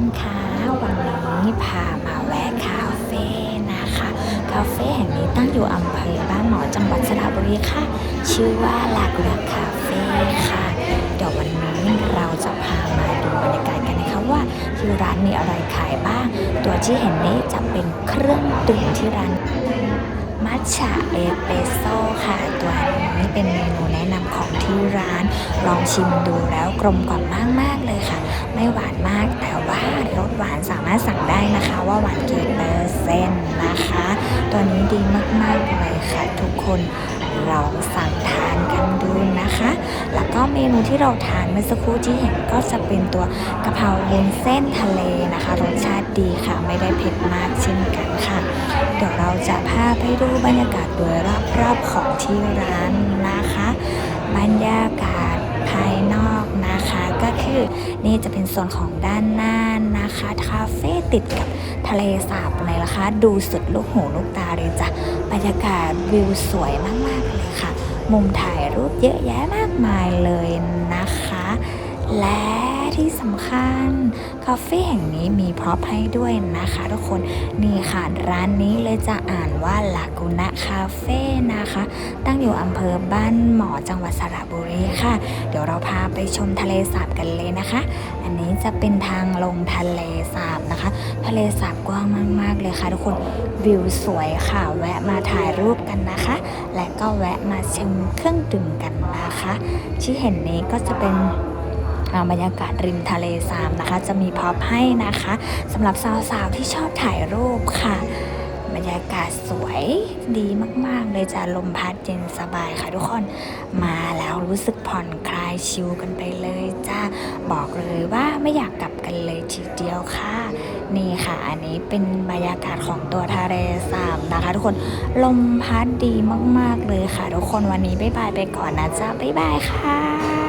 คนคะวันนี้พามาแวะคาเฟ่นะคะ คาเฟ่แห่งนี้ตั้งอยู่อำเภอบ้านหมอจังหวัดสระบุรีค่ะ ชื่อว่าลากุระคาเฟ่ค่ะ เดี๋ยววันนี้เราจะพามาดูบรรยากาศกันนะคะว่าที่ร้านมีอะไรขายบ้าง ตัวที่เห็นนี้จะเป็นเครื่องดื่มที่ร้านมัทฉะเอสเปโซ่ค่ะตัวนี้เป็นเมนูแนะนำของที่ร้าน ลองชิมดูแล้วกลมกล่อมมากๆเลย ไม่หวานมาก แต่ว่ารสหวานสามารถสั่งได้นะคะ ว่าหวานกี่เปอร์เซ็นต์นะคะ ตัวนี้ดีมากๆเลยค่ะทุกคนลองสั่งทานกันดูนะคะ แล้วก็เมนูที่เราทานเมื่อสักครู่ที่เห็นก็จะเป็นตัวกะเพราวุ้นเส้นทะเลนะคะ รสชาติดีค่ะ ไม่ได้เผ็ดมากเช่นกันค่ะ เดี๋ยวเราจะพาไปดูบรรยากาศโดยรอบๆของที่ร้าน นี่จะเป็นส่วนของด้านหน้านะคะคาเฟ่ติดกับทะเลสาบเลยนะคะ ดูสุดลูกหูลูกตาเลยจ้ะบรรยากาศวิวสวยมากๆเลยค่ะ มุมถ่ายรูปเยอะแยะมากมายเลยนะคะ และที่สำคัญคาเฟ่แห่งนี้มีพร็อพให้ด้วยนะคะทุกคนนี่ค่ะร้านนี้เลยจะอ่านว่าลากูนะคาเฟ่นะคะ ตั้งอยู่อำเภอบ้านหมอจังหวัดสระบุรีค่ะ เดี๋ยวเราพาไปชมทะเลสาบกันเลยนะคะ อันนี้จะเป็นทางลงทะเลสาบนะคะ ทะเลสาบกว้างมาก ๆ เลยค่ะทุกคนวิวสวยค่ะ แวะมาถ่ายรูปกันนะคะ และก็แวะมาชิมเครื่องดื่มกันนะคะ ที่เห็นนี้ก็จะเป็น บรรยากาศริมทะเลสาบนะคะ จะมีพร็อพให้นะคะสำหรับสาวๆที่ชอบถ่ายรูปค่ะ บรรยากาศสวยดีมากๆ เลยจะลมพัดเย็นสบายค่ะทุกคนมาแล้วรู้สึกผ่อนคลายชิลกันไปเลยจ้าบอกเลยว่าไม่อยากกลับกันเลยทีเดียวค่ะ นี่ค่ะ อันนี้เป็นบรรยากาศของตัวทะเลสาบนะคะ ทุกคนลมพัดดีมากๆเลยค่ะ ทุกคนวันนี้บ๊ายบายไปก่อนนะจ๊ะบ๊ายบายค่ะ